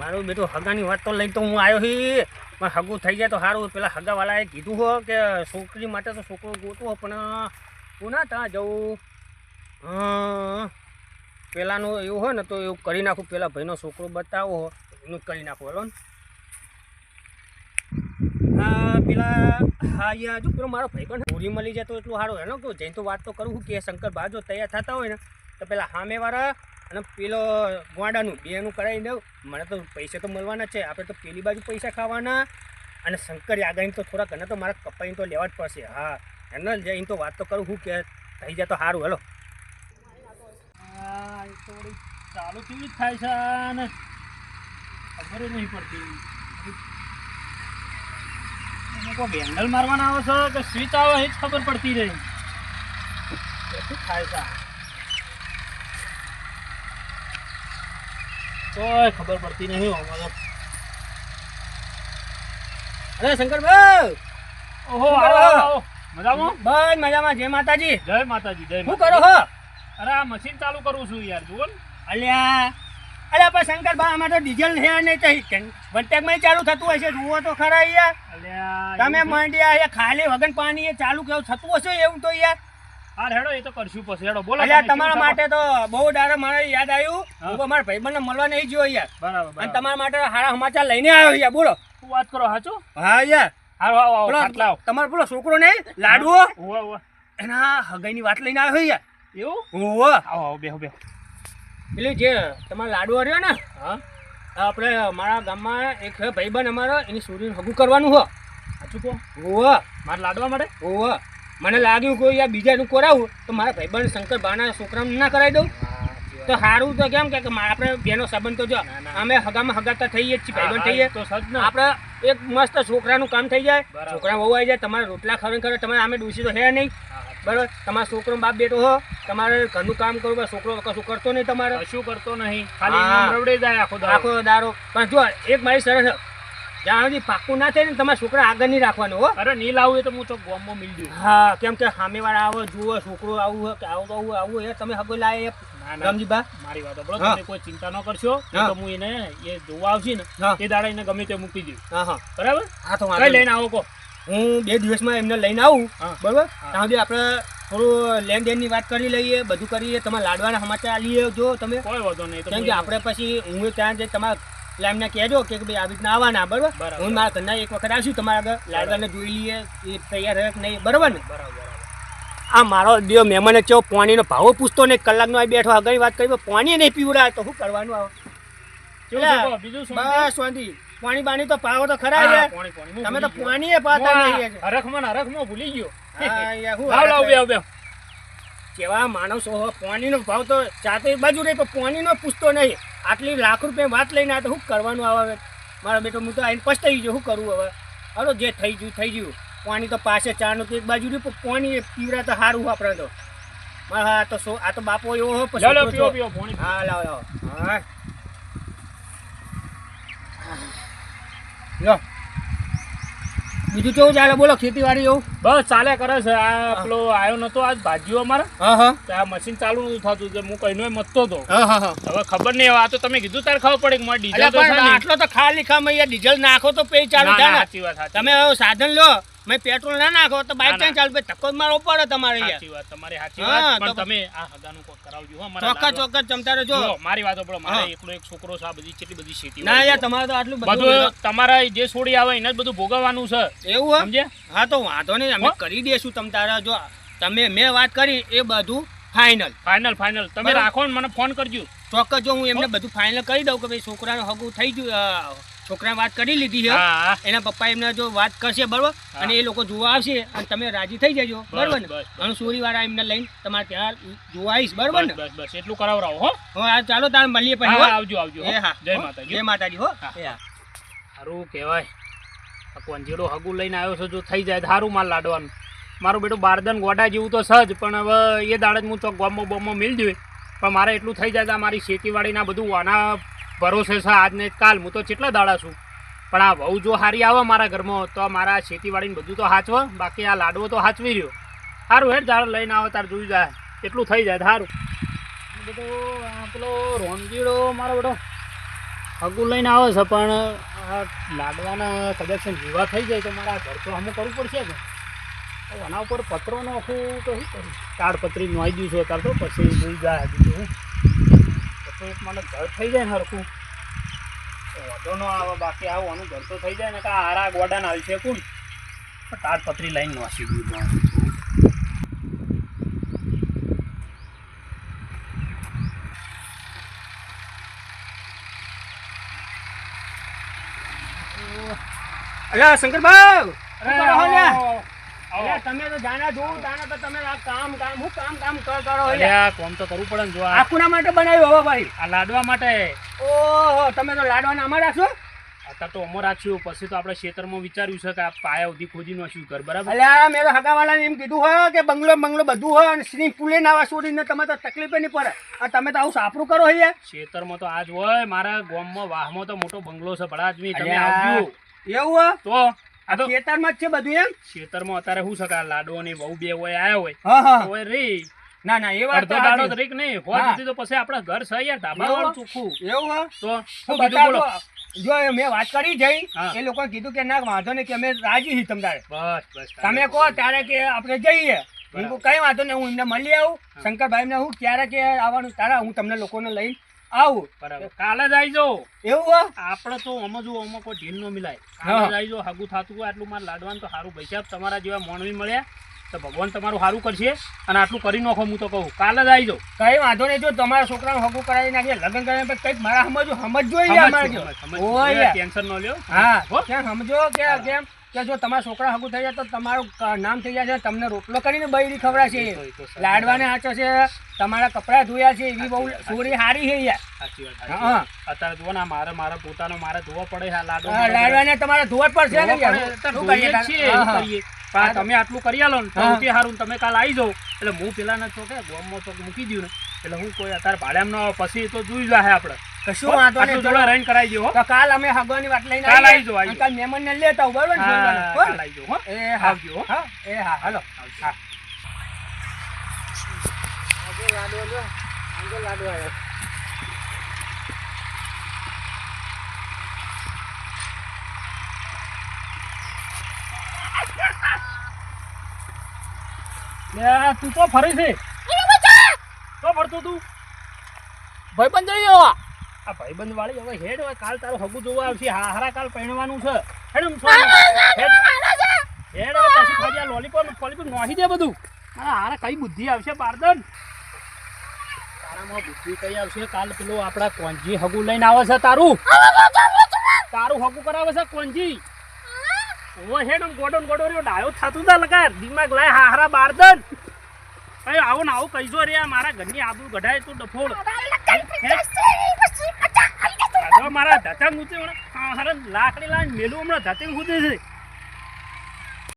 મારું બેટું હગાની વાત તો લઈને તો હું આવ્યો હી. પણ હગું થઈ જાય તો સારું પેલા હગાવાળાએ કીધું હો કે છોકરી માટે તો છોકરો ગોતવો પણ હું ના ત્યાં જવું? પેલાનું એવું હોય ને તો એવું કરી નાખું. પેલા ભાઈનો છોકરો બતાવો એનું કરી નાખું. હલો ને. હા, પેલા, હા યા જો પેલો મારો ભાઈ પણ પૂરી મળી જાય તો એટલું સારું. એનો તો જઈને તો વાત તો કરું. કે શંકર બા તૈયાર થતા હોય ને, તો પેલા સામેવાળા અને પેલો ગોંડાનું, બેનું કરાવી દઉં. મને તો પૈસા તો મળવાના છે. આપણે તો પેલી બાજુ પૈસા ખાવાના. અને શંકર આગળ તો થોડા ઘણા તો મારા કપાઈને તો લેવા જ પડશે. હા, એને જઈને તો વાત તો કરું, હું કે થઈ જાય તો સારું. હેલો. ચાલુ કેવી જ થાય છે અને ખબર જ નહીં પડતી. કોઈ હેન્ડલ મારવાના આવે છે કે સ્વિચ આવે એ જ ખબર પડતી રહી. શું થાય છે? કોઈ ખબર પડતી નહીં આમાં અરે શંકરભાઈ! ઓહો આવો મજામાં? બસ મજામાં જય માતાજી. જય માતાજી જય શું કરો હો? અરે આ મશીન ચાલુ કરું છું યાર જુઓ અલ્યા. અરે પણ શંકરભાઈ આમાં તો ડીઝલ છે નહીં તો વંટેકમાં ચાલુ થતું હશે જુઓ તો ખરા યાર. તમે મંડ્યા ખાલી વગન પાણી એ ચાલુ કેવું થતું હશે એવું તો યાર? હા હેડો એ તો કરશું પછી. હેડો બોલો અલ્યા તમારા માટે તો બહુ દાડો મારે યાદ આવ્યું. હું. તો મારા ભાઈબંધને મળવા નહીં ગયો યાર બરાબર અને તમારા માટે હારા સમાચાર લઈને આવ્યો યાર બોલો. શું વાત કરો સાચું હા યાર આવો આવો આવો. પેલો તમારો પેલો છોકરો નહીં? લાડવો. એના હગાઈની વાત લઈને આવ્યો યાર એવું? ઓહો આવો આવો બેહો બેહો. પેલી જે તમારો લાડવો રહ્યો ને હા. આપણે મારા ગામમાં એક ભાઈબંધ અમારો એની છોરીને હગું કરવાનું હો. સાચું કહો. ઓહો મારે લાડવા માટે ઓહો મને લાગ્યું કોઈ યાર બીજાનું કરાવું તો મારા ભાઈબંધ શંકર ભાના છોકરાને ના કરાવી દઉં. તો સારું તો કેમ કે આપણે બેનો સંબંધ તો જો. અમે હગામાં હગાતા થઈએ જ છીએ ભાઈબંધ થઈએ. તો આપણે એક મસ્ત છોકરાનું કામ થઈ જાય છોકરા બહુ આવી જાય તમારે રોટલા ખરણ કરે તમારે આમે ડૂસી તો હે નહીં. બરાબર? તમારા છોકરો બાપ બેટો હો તમારે ઘરનું કામ કરવું છોકરો કશું કરતો નહીં તમારે? કશું કરતો નહીં. ખાલી રવડે જાય આખો આખો દારો પણ જો એક મારી સરસ જ્યાં સુધી પાકું ના થાય ને તમારા છોકરા આગળ નહીં રાખવાનું હો. અરે નહીં લાવું એ તો હું તો ગોમો મિલ દઉં હા કેમ કે સામેવાળા આવો જુઓ છોકરો આવું હોય કે આવું આવું આવું એ તમે હગો લાવે મારી વાત સાંભળો, તમે કોઈ ચિંતા ન કરશો. તો હું એને એ જોવા આવશે ને એ દાડા એને ગમે તે મૂકી દઉં હા હા. બરાબર? હા તો કઈ લઈને આવો કહો. હું બે દિવસમાં એમને લઈને આવું બરાબર. ત્યાં સુધી આપણે થોડું લેનદેનની વાત કરી લઈએ બધું કરીએ તમારા લાડવાના સમાચાર લઈએ જો તમે. કોઈ વાંધો નહીં કેમ કે આપણે પછી હું ત્યાં જઈ તમારા એટલે એમને કહેજો કે ભાઈ આવી રીતના આવવાના બરાબર. હું મારા ઘરના એક વખત આવીશું તમારા આગળ લાડવાને જોઈ લઈએ એ તૈયાર રહે કે નહીં બરાબર ને? બરાબર આ મારો દિયો મહેમાને ચો પાણીનો ભાવો પૂછતો ને કલાકનો આ બેઠો આગળ વાત કરી પાણી નહીં પીવડાવે તો શું કરવાનું આવે? બીજું બસ પાણી બાણી તો પાવો તો ખરા યાર તમે તો પાણી એ પાતા નહીં હરખમાં હરખમાં ભૂલી ગયો. લાવ લાવ કેવા માણસો પાણીનો ભાવ તો ચાતે બાજુ રહી પણ પાણીનો પૂછતો નહીં. આટલી લાખ રૂપિયા વાત લઈને આ તો શું કરવાનું આવે મારા બેટો હું તો આવીને પસ્તાઈ ગયો શું કરવું હવે? હાલો જે થઈ ગયું થઈ ગયું. પાણી તો પાસે ચાનું તો એક બાજુ રહ્યું પણ પાણી પીવરા તો સારું આપણે તો. હા તો શું આ તો બાપો એવો હો પછી હા લાવો લાવો. હા. લો. બીજું કેવું ચાલે? બોલો ખેતીવાડી એવું? બસ ચાલે કરે છે. આ પેલો આવ્યો નતો આજ ભાજીઓ અમારે. આ મશીન ચાલુ નતું થતું કે હું કઈનો મતતો હતો. હવે ખબર નહીં આ તો તમે કીધું તારે ખબર પડે કે મારે ડીઝલ. આટલો તો ખાલી ખામ અહીંયા ડીઝલ નાખો તો પે ચાલુ થાય સાચી વાત તમે સાધન લો. મેં પેટ્રોલ ના નાખો તો બાઇક ક્યાં ચાલુ ધક્કો મારો પડે તમારે સાચી વાત તમારી સાચી વાત પણ તમે આ હગાનું કોક કરાવજો હો મારા ચોક્કસ. ચોક્કસ ચમતારે જો મારી વાતો પડો મારે એકલો એક છોકરો છે આ બધી કેટલી બધી શેતી ના યાર તમારે તો આટલું બધું તમારા જે છોડી આવે એને જ બધું ભોગવવાનું છે. એવું સમજે હા તો વાંધો નહીં અમે કરી દેશું તમ તારા. જો તમે મેં વાત કરી એ બધું ફાઇનલ ફાઇનલ ફાઇનલ તમે રાખો ને મને ફોન કરજો. ચોક્કસ જો હું એમને બધું ફાઇનલ કરી દઉં કે ભાઈ છોકરાનું હગું થઈ ગયું અ, છોકરાને વાત કરી લીધી છે. એના પપ્પા એમને જો વાત કરશે બરોબર? અને એ લોકો જોવા આવશે અને તમે રાજી થઈ જજો. બરોબર ને. અને સોરી વાળા એમને લઈને તમારે ત્યાં જોવા આવીશ બરોબર ને? બસ બસ એટલું કરાવરાવો હો. હવે ચાલો તારે મળીએ પછી આવજો આવજો. હા. જય માતાજી. જય માતાજી હો. હા. હા. સારું કહેવાય. કોંજીડો હગું લઈને આવ્યો છે જો થઈ જાય તો સારું માલ લાડવાનું. મારું બેટું બારદન ગોડા જેવું તો સજ પણ હવે એ દાડે જ હું ચોક ગોમો બોમો મિલ જોઈએ પણ મારે એટલું થઈ જાય તો મારી ખેતીવાડીના બધું આના ભરોસે છે આજ ને કાલ. હું તો કેટલા દાડા છું. પણ આ વહુ જો હારી આવે મારા ઘરમાં, તો મારા ખેતીવાડીને બધું તો હાચવ. બાકી આ લાડવો તો હાચવી રહ્યો. સારું હેડ, દાડ લઈને આવે, તાર જોઈ જાય. એટલું થઈ જાય સારું બધું પેલો રોનગીડો મારો બધો હગું લઈને આવે છે, પણ આ લાડવાના કદાચ જીવા થઈ જાય તો મારા ઘર તો અમુક કરવું પડશે તો આના ઉપર પત્રો નાખું તો શું કરું? તાડપત્રી દઉં છું અત્યારે તો પછી જોઈ જાય બીજું તો એક મને ઘર થઈ જાય ને હરખું. વાંધો ન આવે બાકી આવું આનું ઘર તો થઈ જાય ને કે આરા હારા ગોડાને હાલશે કોણ? તાર તાડપત્રી લાઈન નોસી ગયું અલ્યા શંકરભાઈ શું કરો છો લ્યા? આવો. અલ્યા તમે તો જાણા જો તાણા તો તમે આ કામ કામ હું કામ કામ કર કરો અલ્યા કોમ તો કરવું પડે ને જો આ. માટે બનાવ્યું હવે ભાઈ? આ લાડવા માટે. ઓહો તમે તો લાડવાના આમાં રાખશો? અત્યારે તો અમો રાખ્યું પછી તો આપણે ક્ષેત્રમાં વિચાર્યું છે કે આ પાયા સુધી ખોદી નાખ્યું ઘર બરાબર? અલ્યા મેં તો હગાવાલાને એમ કીધું હોય કે બંગલો બંગલો બધું હોય અને સ્વિમિંગ પુલે નાવા છોડીને તમે તો તકલીફ નહીં પડે. આ તમે તો આવું સાપરું કરો અહીંયા ખેતરમાં તો આજ હોય મારા ગામમાં વાહમાં તો મોટો બંગલો છે ભલા આદમી તમે આવજો. એવું હોય? તો? આ તો ખેતરમાં જ છે બધું એમ? ખેતરમાં અત્યારે શું છે લાડો ને વહુ બે હોય આયા હોય. હા હા. હોય રે. ના ના એ વાત તો દાડો સાચી. નહીં. હોય તો પછી આપણા ઘર છે યાર ધાબા વાળું ચોખ્ખું. એવું તો શું બીજું બોલો? જો મેં વાત કરી જઈ એ લોકો કીધું કે ના વાંધો નહીં કે અમે રાજી છીએ તમારે બસ બસ તમે કહો ત્યારે કે આપણે જઈએ. હું કઈ વાંધો નહીં હું એમને મળી આવું. શંકરભાઈ ને હું ક્યારે કે આવવાનું તારા હું તમને લોકોને લઈને આવું. બરાબર. કાલે જ આવી જાઓ એવું હોય? આપણે તો આમાં જો આમાં કોઈ ઢીલ ન મિલાય. કાલે જ આવી જાઓ હાગું થતું હોય આટલું મારે લાડવાનું તો સારું. પૈસા તમારા જેવા મોણવી મળ્યા તો ભગવાન તમારું સારું કરશે અને આટલું કરી નાખો હું તો કહું. કાલે જ આવી જાઓ કઈ વાંધો નહીં જો તમારા છોકરાનું હગું કરાવી નાખીએ લગ્ન કરીને પછી કંઈક મારા સમજો સમજ જોઈએ. ટેન્શન ન લ્યો. હા સમજો? કે કેમ? કે જો તમારા છોકરા હગું થઈ જાય તો તમારું નામ થઈ જાય છે તમને રોટલો કરીને બૈરી ખવડાશે લાડવાને આચો છે તમારા કપડાં ધોયા છે એવી બહુ સોરી હારી છે યાર. હા. અત્યારે જુઓ ને મારે મારે પોતાનો મારે ધોવા પડે આ લાડવો હા, લાડવાને તમારે ધોવા પડશે ને યાર. હા, હા. તમે આટલું કરી આલો ને સૌથી સારું તમે કાલ આવી જાઓ. એટલે હું પેલાના છોકરા ગોમમાં ચોક મૂકી દઉં ને. એટલે હું કોઈ અત્યારે ભાડે ન પછી તો જોઈ જાય આપણે. કશું વાંધો નહીં જોડે રહીને કરાવી દો તો કાલ અમે હગવાની વાત લઈને કાલ આવી જો આવી કાલ મહેમાન ને લેતા આવું, બરોબર ને હા, કાલ આવી જો હો. એ હા આવજો, હા. એ હા હાલો હા. આજે લાડવા લ્યો. આજે લાડો આવ્યો તું તો ફરી છે તો ફરતો તું. ભાઈબંધ જઈ આવો. આ ભાઈબંધ વાળી હવે હેડ હવે કાલ તારું હગું જોવા આવશે. હા હારા કાલ પહેરવાનું છે. હેડ આમ હેડ. પછી ખાલી આ લોલીપોપ પોલીપોપ નોહી દે બધું. મારા હારા કઈ બુદ્ધિ આવશે બારદન તારામાં બુદ્ધિ કઈ આવશે? કાલ પેલો આપણા કોંજી હગું લઈને આવે છે તારું. તારું હગું કરાવે છે કોંજી. ઓ હેડ આમ ગોડો ને ગોડો રહ્યો ડાયો થાતું તા લગાર. દિમાગ લાય હા હારા બારદન અરે આવું ને આવું કહીજો રે મારા ઘરની આબુ ગઢાય તું ડફોડ. મારા ધતંગ ઉતે હમણાં લાકડી લાવીને મેલું હમણાં ધતંગ ઉતે છે.